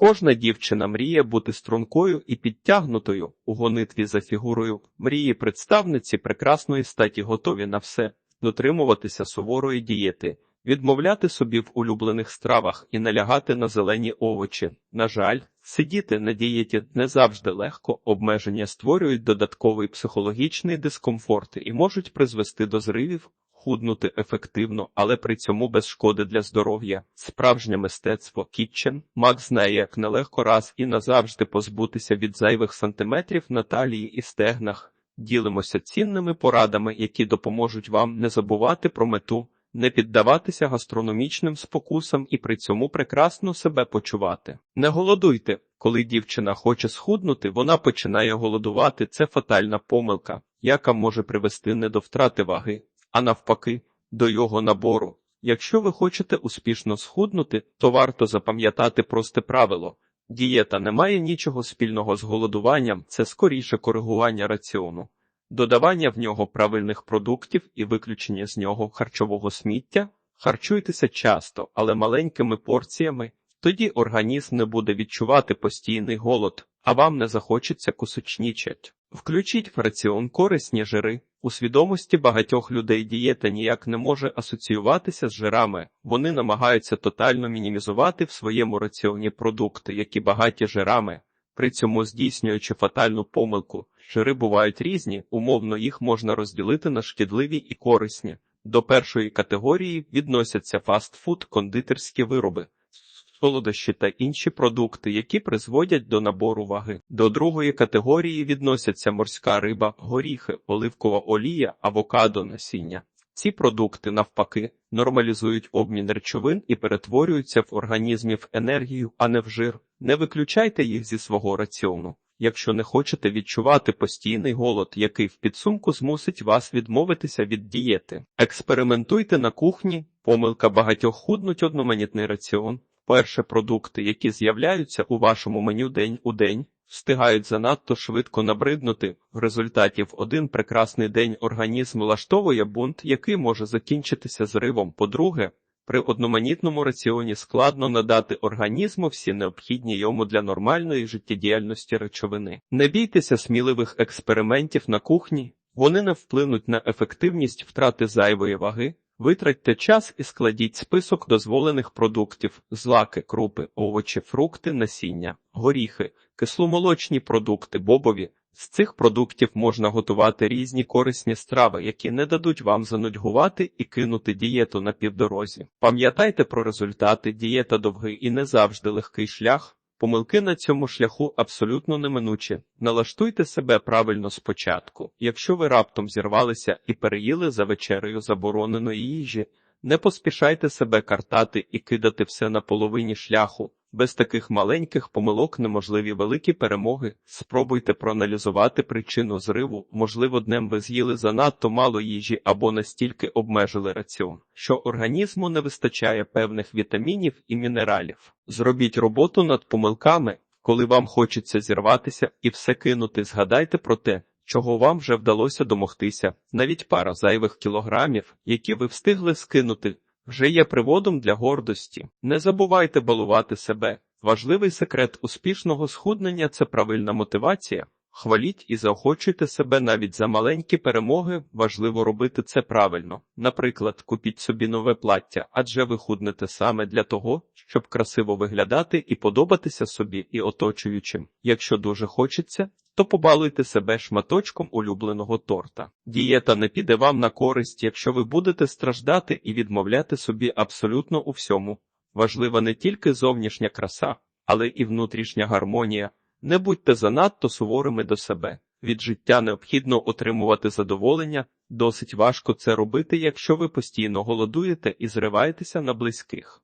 Кожна дівчина мріє бути стрункою і підтягнутою у гонитві за фігурою. Мрії представниці прекрасної статі готові на все, дотримуватися суворої дієти, відмовляти собі в улюблених стравах і налягати на зелені овочі. На жаль, сидіти на дієті не завжди легко, обмеження створюють додатковий психологічний дискомфорт і можуть призвести до зривів. Худнути ефективно, але при цьому без шкоди для здоров'я. Справжнє мистецтво Кітчен. Мак знає, як нелегко раз і назавжди позбутися від зайвих сантиметрів на талії і стегнах. Ділимося цінними порадами, які допоможуть вам не забувати про мету, не піддаватися гастрономічним спокусам і при цьому прекрасно себе почувати. Не голодуйте. Коли дівчина хоче схуднути, вона починає голодувати. Це фатальна помилка, яка може привести не до втрати ваги, а навпаки, до його набору. Якщо ви хочете успішно схуднути, то варто запам'ятати просте правило. Дієта не має нічого спільного з голодуванням, це скоріше коригування раціону. Додавання в нього правильних продуктів і виключення з нього харчового сміття. Харчуйтеся часто, але маленькими порціями. Тоді організм не буде відчувати постійний голод, а вам не захочеться кусочнічать. Включіть в раціон корисні жири. У свідомості багатьох людей дієта ніяк не може асоціюватися з жирами. Вони намагаються тотально мінімізувати в своєму раціоні продукти, які багаті жирами, при цьому здійснюючи фатальну помилку. Жири бувають різні, умовно їх можна розділити на шкідливі і корисні. До першої категорії відносяться фастфуд, кондитерські вироби, солодощі та інші продукти, які призводять до набору ваги. До другої категорії відносяться морська риба, горіхи, оливкова олія, авокадо, насіння. Ці продукти, навпаки, нормалізують обмін речовин і перетворюються в організмі в енергію, а не в жир. Не виключайте їх зі свого раціону. Якщо не хочете відчувати постійний голод, який в підсумку змусить вас відмовитися від дієти. Експериментуйте на кухні, помилка багатьох худнуть одноманітний раціон. Перше продукти, які з'являються у вашому меню день у день, встигають занадто швидко набриднути. В результаті в один прекрасний день організм влаштовує бунт, який може закінчитися зривом. По-друге, при одноманітному раціоні складно надати організму всі необхідні йому для нормальної життєдіяльності речовини. Не бійтеся сміливих експериментів на кухні, вони не вплинуть на ефективність втрати зайвої ваги. Витратьте час і складіть список дозволених продуктів: злаки, крупи, овочі, фрукти, насіння, горіхи, кисломолочні продукти, бобові. З цих продуктів можна готувати різні корисні страви, які не дадуть вам занудьгувати і кинути дієту на півдорозі. Пам'ятайте про результати, дієта довгий і не завжди легкий шлях. Помилки на цьому шляху абсолютно неминучі. Налаштуйте себе правильно спочатку. Якщо ви раптом зірвалися і переїли за вечерею забороненої їжі, не поспішайте себе картати і кидати все на половині шляху. Без таких маленьких помилок неможливі великі перемоги. Спробуйте проаналізувати причину зриву. Можливо, днем ви з'їли занадто мало їжі або настільки обмежили раціон, що організму не вистачає певних вітамінів і мінералів. Зробіть роботу над помилками, коли вам хочеться зірватися і все кинути. Згадайте про те, чого вам вже вдалося домогтися. Навіть пара зайвих кілограмів, які ви встигли скинути вже є приводом для гордості. Не забувайте балувати себе. Важливий секрет успішного схуднення це правильна мотивація. Хваліть і заохочуйте себе навіть за маленькі перемоги. Важливо робити це правильно. Наприклад, купіть собі нове плаття, адже ви худнете саме для того, щоб красиво виглядати і подобатися собі і оточуючим. Якщо дуже хочеться, то побалуйте себе шматочком улюбленого торта. Дієта не піде вам на користь, якщо ви будете страждати і відмовляти собі абсолютно у всьому. Важлива не тільки зовнішня краса, але і внутрішня гармонія. Не будьте занадто суворими до себе. Від життя необхідно отримувати задоволення, досить важко це робити, якщо ви постійно голодуєте і зриваєтеся на близьких.